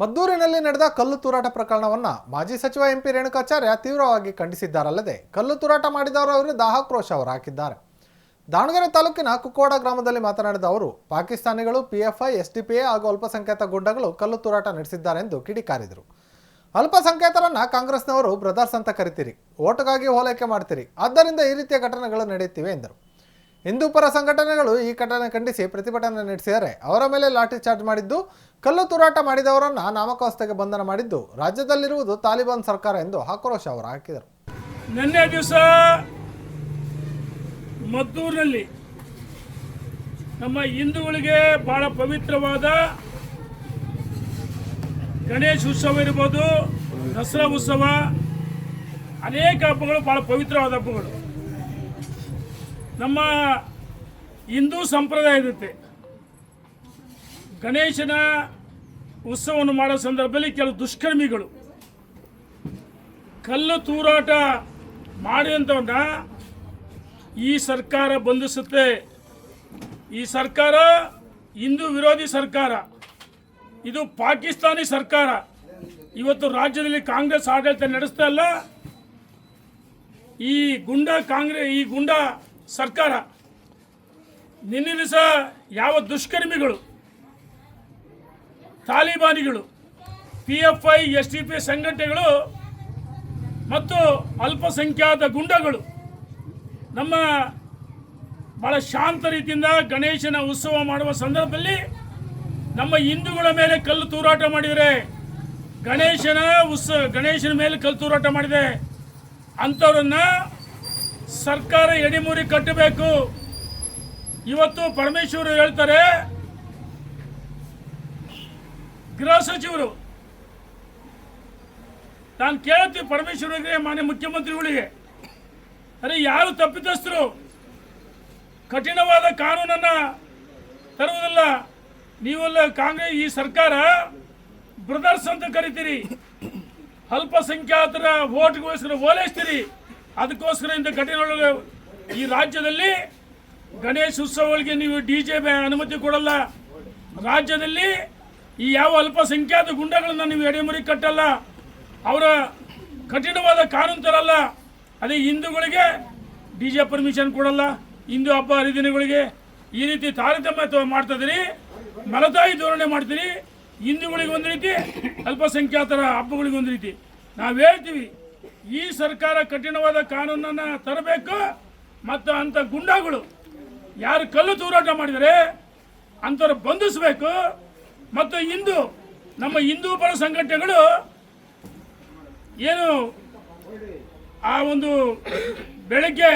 ಮದ್ದೂರಿನಲ್ಲಿ ನಡೆದ ಕಲ್ಲು ತೂರಾಟ ಪ್ರಕರಣವನ್ನ ಮಾಜಿ ಸಚಿವ ಎಂಪಿ ರೇಣುಕಾಚಾರ್ಯ ತೀವ್ರವಾಗಿ ಖಂಡಿಸಿದ್ದಾರಲ್ಲದೆ ಕಲ್ಲು ತೂರಾಟ ಮಾಡಿದವರ ವಿರುದ್ಧ ಆಕ್ರೋಶ ಅವರು ಹಾಕಿದ್ದಾರೆ. ದಾವಣಗೆರೆ ತಾಲೂಕಿನ ಕುಕ್ಕೋಡ ಗ್ರಾಮದಲ್ಲಿ ಮಾತನಾಡಿದ ಅವರು, ಪಾಕಿಸ್ತಾನಿಗಳು ಪಿಎಫ್ಐ ಎಸ್ಡಿಪಿಎ ಹಾಗೂ ಅಲ್ಪಸಂಖ್ಯಾತ ಗುಂಡಗಳು ಕಲ್ಲು ತೂರಾಟ ನಡೆಸಿದ್ದಾರೆಂದು ಕಿಡಿಕಾರಿದರು. ಅಲ್ಪಸಂಖ್ಯಾತರನ್ನ ಕಾಂಗ್ರೆಸ್ನವರು ಬ್ರದರ್ಸ್ ಅಂತ ಕರಿತೀರಿ, ಓಟುಗಾಗಿ ಹೋಲೈಕೆ ಮಾಡ್ತೀರಿ, ಆದ್ದರಿಂದ ಈ ರೀತಿಯ ಘಟನೆಗಳು ನಡೆಯುತ್ತಿವೆ ಎಂದರು. ಹಿಂದೂ ಪರ ಸಂಘಟನೆಗಳು ಈ ಘಟನೆ ಖಂಡಿಸಿ ಪ್ರತಿಭಟನೆ ನಡೆಸಿದ್ದಾರೆ. ಅವರ ಮೇಲೆ ಲಾಠಿ ಚಾರ್ಜ್ ಮಾಡಿದ್ದು, ಕಲ್ಲು ತೂರಾಟ ಮಾಡಿದವರನ್ನ ನಾಮಕಾವಸ್ಥೆಗೆ ಬಂಧನ ಮಾಡಿದ್ದು, ರಾಜ್ಯದಲ್ಲಿರುವುದು ತಾಲಿಬಾನ್ ಸರ್ಕಾರ ಎಂದು ಆಕ್ರೋಶ ಅವರು ಹಾಕಿದರು. ನಿನ್ನೆ ದಿವಸ ಮದ್ದೂರಿನಲ್ಲಿ ನಮ್ಮ ಹಿಂದೂಗಳಿಗೆ ಬಹಳ ಪವಿತ್ರವಾದ ಗಣೇಶ ಉತ್ಸವ ಇರ್ಬೋದು, ದಸರಾ ಉತ್ಸವ, ಅನೇಕ ಹಬ್ಬಗಳು ಬಹಳ ಪವಿತ್ರವಾದ ಹಬ್ಬಗಳು. ನಮ್ಮ ಹಿಂದೂ ಸಂಪ್ರದಾಯ ಇರುತ್ತೆ ಗಣೇಶನ ಉತ್ಸವವನ್ನು ಮಾಡೋ ಸಂದರ್ಭದಲ್ಲಿ ಕೆಲವು ದುಷ್ಕರ್ಮಿಗಳು ಕಲ್ಲು ತೂರಾಟ ಮಾಡಿದಂಥವನ್ನ ಈ ಸರ್ಕಾರ ಬಂಧಿಸುತ್ತೆ. ಈ ಸರ್ಕಾರ ಹಿಂದೂ ವಿರೋಧಿ ಸರ್ಕಾರ. ಇದು ಪಾಕಿಸ್ತಾನಿ ಸರ್ಕಾರ. ಇವತ್ತು ರಾಜ್ಯದಲ್ಲಿ ಕಾಂಗ್ರೆಸ್ ಆಡಳಿತ ನಡೆಸ್ತಾ ಇಲ್ಲ. ಈ ಗುಂಡ ಕಾಂಗ್ರೆಸ್ ಈ ಗುಂಡ ಸರ್ಕಾರ. ನಿನ್ನೆ ದಿವಸ ಯಾವ ದುಷ್ಕರ್ಮಿಗಳು, ತಾಲಿಬಾನಿಗಳು P F I S D P ಸಂಘಟನೆಗಳು ಮತ್ತು ಅಲ್ಪಸಂಖ್ಯಾತ ಗುಂಡಗಳು ನಮ್ಮ ಬಹಳ ಶಾಂತ ರೀತಿಯಿಂದ ಗಣೇಶನ ಉತ್ಸವ ಮಾಡುವ ಸಂದರ್ಭದಲ್ಲಿ ನಮ್ಮ ಹಿಂದೂಗಳ ಮೇಲೆ ಕಲ್ಲು ತೂರಾಟ ಮಾಡಿದರೆ ಗಣೇಶನ ಉತ್ಸವ ಗಣೇಶನ ಮೇಲೆ ಕಲ್ಲು ತೂರಾಟ ಮಾಡಿದೆ ಅಂಥವ್ರನ್ನ ಸರ್ಕಾರ ಎಡಿಮೂರಿ ಕಟ್ಟಬೇಕು. ಇವತ್ತು ಪರಮೇಶ್ವರು ಹೇಳ್ತಾರೆ, ಗೃಹ ಸಚಿವರು, ನಾನು ಕೇಳ್ತೀವಿ ಪರಮೇಶ್ವರಿಗೆ ಮಾನ್ಯ ಮುಖ್ಯಮಂತ್ರಿಗಳಿಗೆ. ಅರೆ, ಯಾರು ತಪ್ಪಿತಸ್ಥರು? ಕಠಿಣವಾದ ಕಾನೂನನ್ನ ತರುವುದಿಲ್ಲ, ನೀವೆಲ್ಲ ಕಾಂಗ್ರೆಸ್ ಈ ಸರ್ಕಾರ ಬ್ರದರ್ಸ್ ಅಂತ ಕರಿತೀರಿ. ಅಲ್ಪಸಂಖ್ಯಾತರ ಓಟ್ಗೋಸ್ಕರ ಓಲೈಸ್ತೀರಿ. ಅದಕ್ಕೋಸ್ಕರ ಇಂಥ ಘಟನೆಗಳು ಈ ರಾಜ್ಯದಲ್ಲಿ ಗಣೇಶ ಉತ್ಸವಗಳಿಗೆ ನೀವು ಡಿ ಜೆ ಅನುಮತಿ ಕೊಡಲ್ಲ. ರಾಜ್ಯದಲ್ಲಿ ಈ ಯಾವ ಅಲ್ಪಸಂಖ್ಯಾತ ಗುಂಡಗಳನ್ನು ನೀವು ಎಡೆಮುರಿ ಕಟ್ಟಲ್ಲ. ಅವರ ಕಠಿಣವಾದ ಕಾನೂನು ತರಲ್ಲ. ಅದೇ ಹಿಂದೂಗಳಿಗೆ ಡಿ ಜೆ ಪರ್ಮಿಷನ್ ಕೊಡಲ್ಲ. ಹಿಂದೂ ಹಬ್ಬ ಹರಿದಿನಗಳಿಗೆ ಈ ರೀತಿ ತಾರತಮ್ಯ ಮಾಡ್ತಾ ಮಾಡ್ತಿದ್ದೀರಿ, ಮಲತಾಯಿ ಧೋರಣೆ ಮಾಡ್ತೀರಿ ಹಿಂದೂಗಳಿಗೆ ಒಂದು ರೀತಿ ಅಲ್ಪಸಂಖ್ಯಾತರ ಹಬ್ಬಗಳಿಗೆ ಒಂದು ರೀತಿ. ನಾವು ಹೇಳ್ತೀವಿ ಈ ಸರ್ಕಾರ ಕಠಿಣವಾದ ಕಾನೂನನ್ನು ತರಬೇಕು ಮತ್ತು ಅಂಥ ಗುಂಡಾಗಳು ಯಾರು ಕಲ್ಲು ತೂರಾಟ ಮಾಡಿದರೆ ಅಂಥವ್ರು ಬಂಧಿಸಬೇಕು. ಮತ್ತು ಹಿಂದೂ ನಮ್ಮ ಹಿಂದೂ ಪರ ಸಂಘಟನೆಗಳು ಏನು ಆ ಒಂದು ಬೆಳಗ್ಗೆ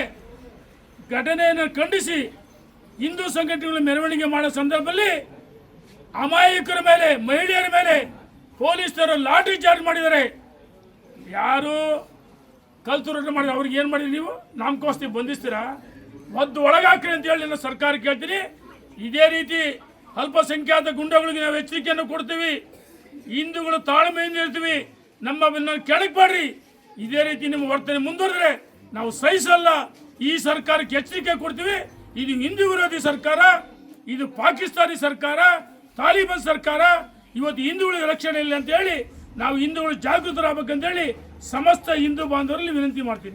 ಘಟನೆಯನ್ನು ಖಂಡಿಸಿ ಹಿಂದೂ ಸಂಘಟನೆಗಳು ಮೆರವಣಿಗೆ ಮಾಡೋ ಸಂದರ್ಭದಲ್ಲಿ ಅಮಾಯಕರ ಮೇಲೆ, ಮಹಿಳೆಯರ ಮೇಲೆ ಪೊಲೀಸರು ಲಾಠಿ ಚಾರ್ಜ್ ಮಾಡಿದ್ದಾರೆ. ಯಾರು ಕಲ್ತುರಾಟ ಮಾಡಿದ್ರೆ ಅವ್ರಿಗೆ ಏನು ಮಾಡಿದ್ರಿ ನೀವು? ನಾಮಕೋಸ್ತಿ ಬಂಧಿಸ್ತೀರಾ? ಒದ್ದು ಒಳಗಾಕ್ರಿ ಅಂತ ಹೇಳಿ ನಾನು ಸರ್ಕಾರ ಕೇಳ್ತೀನಿ. ಇದೇ ರೀತಿ ಅಲ್ಪಸಂಖ್ಯಾತ ಗುಂಡಗಳಿಗೆ ನಾವು ಎಚ್ಚರಿಕೆಯನ್ನು ಕೊಡ್ತೀವಿ. ಹಿಂದೂಗಳು ತಾಳ್ಮೆಯಿಂದ ಇರ್ತೀವಿ. ನಮ್ಮ ಕೆಳಗೆ ಇದೇ ರೀತಿ ನಿಮ್ಮ ವರ್ತನೆ ಮುಂದುವರೆದ್ರೆ ನಾವು ಸಹಿಸಲ್ಲ. ಈ ಸರ್ಕಾರಕ್ಕೆ ಎಚ್ಚರಿಕೆ ಕೊಡ್ತೀವಿ. ಇದು ಹಿಂದೂ ವಿರೋಧಿ ಸರ್ಕಾರ, ಇದು ಪಾಕಿಸ್ತಾನಿ ಸರ್ಕಾರ, ತಾಲಿಬಾನ್ ಸರ್ಕಾರ. ಇವತ್ತು ಹಿಂದೂಗಳಿಗೆ ರಕ್ಷಣೆ ಇಲ್ಲ ಅಂತ ಹೇಳಿ ನಾವು ಹಿಂದೂಗಳು ಜಾಗೃತರಾಗಬೇಕಂತ ಹೇಳಿ ಸಮಸ್ತ ಹಿಂದೂ ಬಾಂಧವರಲ್ಲಿ ವಿನಂತಿ ಮಾಡ್ತೀನಿ.